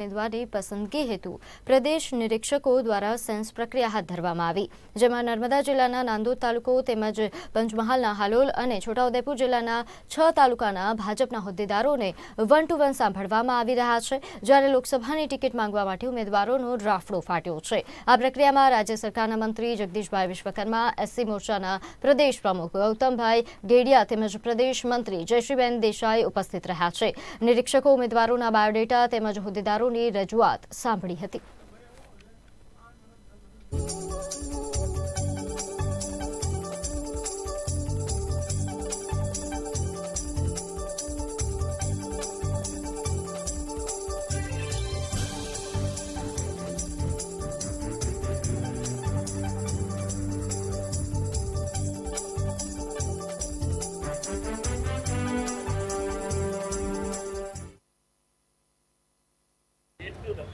ઉમેદવારની પસંદગી હેતુ. પ્રદેશ નિરીક્ષકો દ્વારા સેન્સ પ્રક્રિયા હાથ ધરવામાં આવી. જેમાં નર્મદા જિલ્લાના નાંદોદ તાલુકો તેમજ પંચમહાલના હાલોલ અને છોટાઉદેપુર જિલ્લાના છ તાલુકાના ભાજપના હોદ્દેદારોને વન ટુ વન સાંભળવામાં આવી રહ્યા છે. જ્યારે લોકસભાની ટિકિટ માંગવા માટે ઉમેદવારોનો રાફડો ફાટ્યો છે. આ પ્રક્રિયામાં રાજ્ય સરકારના મંત્રી જગદીશભાઈ વિશ્વકર્મા, એસસી મોરચાના પ્રદેશ પ્રમુખ ગૌતમભાઈ ગેડિયા તેમજ પ્રદેશ મંત્રી જયશ્રીબેન દેસાઈ ઉપસ્થિત રહ્યા છે. નિરીક્ષકો, ઉમેદવારોના બાયોડેટા તેમજ હોદ્દેદારોની રજૂઆત સાંભળી હતી.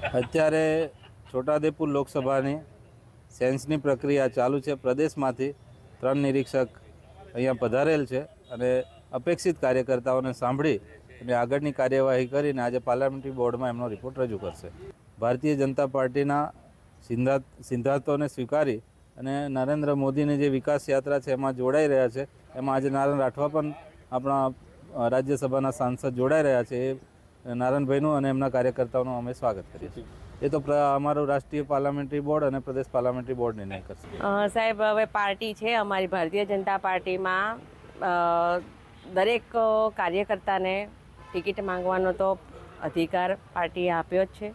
અત્યારે છોટાદેપુર લોકસભાની સેન્સની પ્રક્રિયા ચાલુ છે. પ્રદેશમાંથી ત્રણ નિરીક્ષક અહીંયા પધારેલ છે અને અપેક્ષિત કાર્યકર્તાઓને સાંભળી અને આગળની કાર્યવાહી કરીને આજે પાર્લામેન્ટરી બોર્ડમાં એમનો રિપોર્ટ રજૂ કરશે. ભારતીય જનતા પાર્ટીના સિદ્ધાંત સિદ્ધાંતોને સ્વીકારી અને નરેન્દ્ર મોદીની જે વિકાસ યાત્રા છે એમાં જોડાઈ રહ્યા છે. એમાં આજે નારાયણ રાઠવા પણ આપણા રાજ્યસભાના સાંસદ જોડાઈ રહ્યા છે. એ નારાયણભાઈનું અને એમના કાર્યકર્તાઓનું અમે સ્વાગત કરીએ છીએ. એ તો અમારું રાષ્ટ્રીય પાર્લામેન્ટરી બોર્ડ અને પ્રદેશ પાર્લામેન્ટરી બોર્ડ નિર્ણય કરશે. સાહેબ, હવે પાર્ટી છે અમારી ભારતીય જનતા પાર્ટીમાં. દરેક કાર્યકર્તાને ટિકિટ માંગવાનો તો અધિકાર પાર્ટીએ આપ્યો જ છે.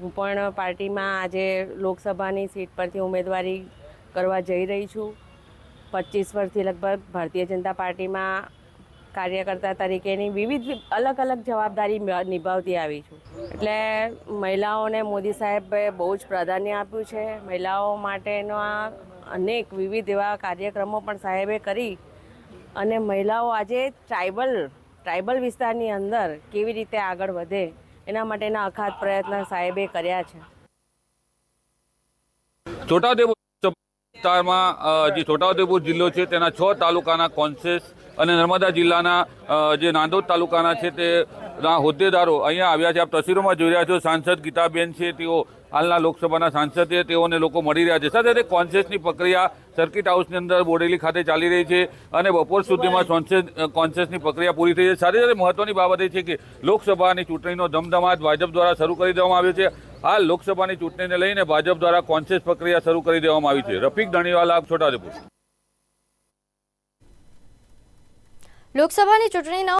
હું પણ પાર્ટીમાં આજે લોકસભાની સીટ પરથી ઉમેદવારી કરવા જઈ રહી છું. પચીસ વર્ષથી લગભગ ભારતીય જનતા પાર્ટીમાં કાર્યકર્તા તરીકેની વિવિધ અલગ અલગ જવાબદારી નિભાવતી આવી છું. એટલે મહિલાઓને મોદી સાહેબે બહુ જ પ્રાધાન્ય આપ્યું છે. મહિલાઓ માટેના અનેક વિવિધ એવા કાર્યક્રમો પણ સાહેબે કરી. અને મહિલાઓ આજે ટ્રાઇબલ ટ્રાઇબલ વિસ્તારની અંદર કેવી રીતે આગળ વધે એના માટેના અખાત પ્રયત્ન સાહેબે કર્યા છે. છોટાઉદેપુર વિસ્તારમાં જે છોટાઉદેપુર જિલ્લો છે, તેના છ તાલુકાના કોન્સેસ અને નર્મદા જિલ્લાના જે નાંદોદ તાલુકાના છે, તે હોદ્દેદારો અહીંયા આવ્યા છે. આપ તસવીરોમાં જોઈ રહ્યા છો, સાંસદ ગીતાબેન છે, તેઓ હાલના લોકસભાના સાંસદ છે, તેઓને લોકો મળી રહ્યા છે. સાથે સાથે કોન્સેસની પ્રક્રિયા સર્કિટ હાઉસની અંદર બોડેલી ખાતે ચાલી રહી છે અને બપોર સુધીમાં કોન્સેસ કોન્સેસની પ્રક્રિયા પૂરી થઈ છે. સાથે સાથે મહત્વની બાબત એ છે કે લોકસભાની ચૂંટણીનો ધમધમાટ ભાજપ દ્વારા શરૂ કરી દેવામાં આવ્યો છે. હાલ લોકસભાની ચૂંટણીને લઈને ભાજપ દ્વારા કોન્સેસ પ્રક્રિયા શરૂ કરી દેવામાં આવી છે. રફીક દણીવાલા છોટાઉદેપુર. લોકસભાની ચૂંટણીના